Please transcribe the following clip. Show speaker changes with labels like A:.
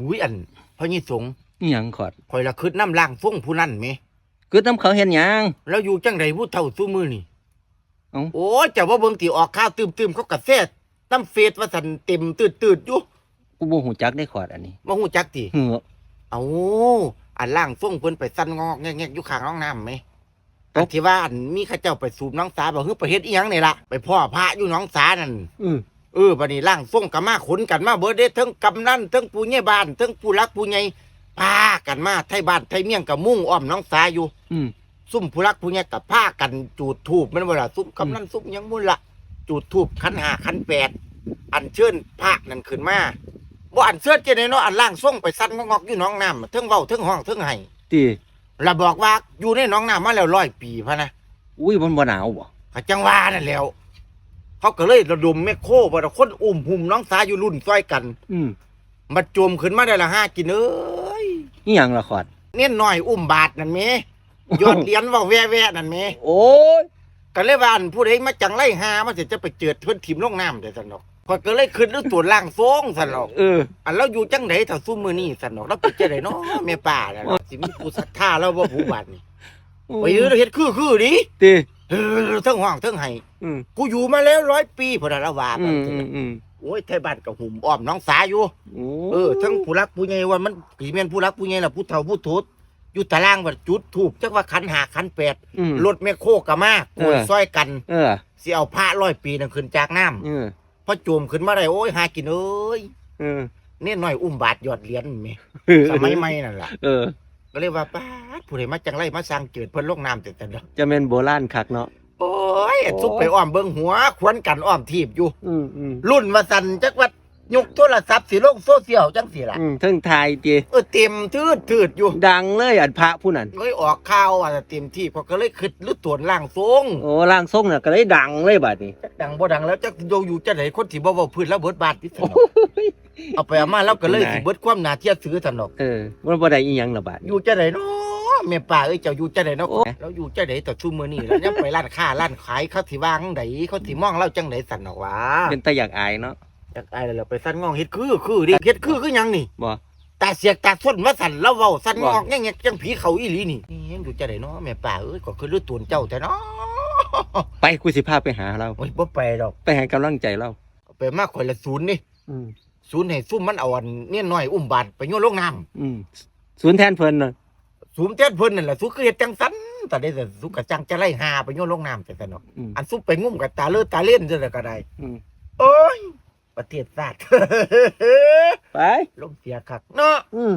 A: อุ้ยอันพระยิสงฆ์
B: นี่หยังขอด
A: คอยละคืดน้ำล่างฟงผู้นั่นไหม
B: กึดน้ำเขาเห็นหยัง
A: แล้วอยู่จังไรผู้เท่าสู้มือนี่
B: เอ้า
A: โอ้ยเจ้าว่าเบิ่งตีออกข้าวตืมตืมๆเขากระเซดตั้มเฟสว่าสันเต็มตืดตืดๆอยู่
B: กูบ่หูจักได้ขอดอันนี้
A: มาหูจักตี
B: เหือ
A: เอาอันล่างฟงเพิ่นไปสั้นงอกแงกๆอยู่ข้างน้องน้ำไหมอันที่ว่าอันมีข้าเจ้าไปสูบน้องสาบอกเฮ้ยไปเฮ็ดอีหยังนี่ล่ะไปพ่อพระอยู่น้องสานั่น
B: อือ
A: เออบัดนี้ล่างส่งกันมาขนกันมาเบิดเด้ทั้งกำนันทั้งผู้ใหญ่บ้านทั้งผู้รักผู้ใหญ่พากันมาไทยบ้านไทยเมียงกับมุ่งอ้อมน้องสาอยู่
B: อืม
A: ซุ่มผู้รักผู้ใหญ่กับพากันจูดทูบแมันเวลาซุ่มกำนันซุ่มหยังมุ่นละจูดทูบขันหาขันแปดอันเชิญพระนั่นขึ้นมาบ่อันเชิญเจเนเนาะอันล่างส่งไปสั้นงอกๆอยู่หน้องน้ำเทั้งเว้าเทั้งห้องเทั้งไห้
B: ติ
A: แล้วบอกว่าอยู่ในหน้องน้ำมาแล้วร้อยปีพะนะ
B: อุ้ยมันบ่หนาวบ่
A: เขาจังว่านั่นแหล้ว เขาก็เลยระดมแม่โคบ่ละคนอุ้มหุ่มน้องสาอยู่รุ่นซอยกัน
B: อืม
A: มาจมขึ้นมาได้ละห้ากินเอ้ย
B: นี่หยังละขอด
A: เน้นหน่อยอุ้มบาทนั่นเมยอดเหรียญเว่าแว่แว่ๆนั่นเม
B: โอ้ย
A: ก็เลยว่าอันผู้ใดมาจังไล่หามาเสร็จจะไปเจิดเพิ่นถิ่มลงน้ำแต่สนอกพอยก็เลยขึ้นด้วยตัวล่างทรงสนอก
B: เออ
A: อันเราอยู่จังไหนถ้าสู้มือนี่สนอกเราไปเจอไหนเนาะแม่ป่าแล้วเนาะสิมีผู้ศรัทธาแล้วว่าผู้บาทนี่ไปยืนเฮ็ดคือคือดิ
B: ติ
A: เออเทั้งห้องเทั้งไห้
B: อืม
A: กูอยู่มาแล้วร้อยปีพอละว่า
B: อืมอืมอืม
A: โอ้ยไทยบ้านกับหุ่มอ้อมน้องสาอยู่
B: โอ้
A: เออทั้งผู้รักผู้ใหญ่ว่ามันผีแม่นผู้รักผู้ใหญ่ล่ะผู้เฒ่าผู้โทษอยู่ตารางว่าจุดถูกจักว่าคันหาคันแปด
B: อืม
A: รถแม่โคกะมา
B: เอ
A: โก
B: อ
A: ยซอยกัน
B: เออ
A: สิเอาพระร้อยปีนั่นขึ้นจากน้ำ
B: เออ
A: พอโจมขึ้นมาได้โอ้ยหากินเอ้ย
B: เออ
A: เนี่ยหน่อยอุ้มบาทยอดเหรียญแม่
B: เออ
A: สมัยใหม่นั่นล่ะ
B: เออ
A: ก็เลยว่าป้าดผู้ใดมาจังไรมาสร้างเกิดเพิ่นลงน้ำแต่แต่เดอก
B: จะแม่นโบราณคักเนาะ
A: โอ้ย
B: โอ้
A: ซุปไปอ้อมเบิ่งหัว ควนกันอ้อมทีบอยู่
B: อืมอืม
A: รุ่นว่าสันจักว่า ยกโทรศัพท์สิลงโซเชียลจังสิล่ะ
B: อืมเทั้งไทยติ
A: เออเต็มทืดทืดอยู่
B: ดังเลยอันพระผู้นั้น
A: เอ้ยออกข่าวอะเต็มที่พอก็เลยคิดหรือตรวจล่างทรง
B: โอ้ร่างทรงน่ะก็เลยดังเลยบัดนี้
A: จักดังบ่ดังแล้วจักโยอยู่จะไหนคนที่บ่เว้าพื้นแล้วเบิดบาทที่สนอกเอาไปเอามาแล้วก็เลยสิเบิดความน่าเชื่อถือสนอก
B: เออมันบ่ได้อีหยังละบาด
A: อยู่จะไหนเนาะแม่ป้าเอ้ยเจ้าอยู่จะไหนเนาะ
B: โอ้
A: แล้วอยู่จะไหนแต่ชูมือนี่แล้วยังไปร้านค้าร้านขายเขาสิวางไดเขาสิมองเราจังไดสันนอกว่า
B: เป็นตาอยากอายเนาะ
A: จากไอ้แล้วไปสั่นงองเฮ็ดคือคือดิเฮ็ดคือคือหยังนี่
B: บ่
A: ตาเสียกตาส้นว่าสั่นแล้วเว้าสั่นงอก
B: ว่า
A: แง่ๆจังผีเขาอีหลีนี่นี่ยังอยู่จะไหนเนาะแม่ป้าเอ้ยก็คือเลือดตัวเจ้าแต่เนาะ
B: ไปกูสิพาไปหาเรา
A: โอ้ยบ่ไปดอก
B: ไปให้กำลังใจเรา
A: ไปมากข่อยละศูนย์นี่
B: อืม
A: ศูนย์ให้ซุ่มมันเอาอันเนี่ยน้อยอุ้มบาดไปโยนลงน้
B: อืมศูนย์แทนเพิ่นน่ะำ
A: ศูนย์แท้เพิ่นนั่นแหละสุคือเฮ็ดจังสันแต่ได้แต่สุกะจังจะไล่หาไปโยนลงน้ำแต่สนอก
B: อืม
A: อันซุปไปงุ่มกับตาเลือดตาเล่นจังไดก็ได้
B: อืม
A: โอ้ย ประเทศชาติ
B: ไป
A: ลมเสียคักเนาะ
B: อืม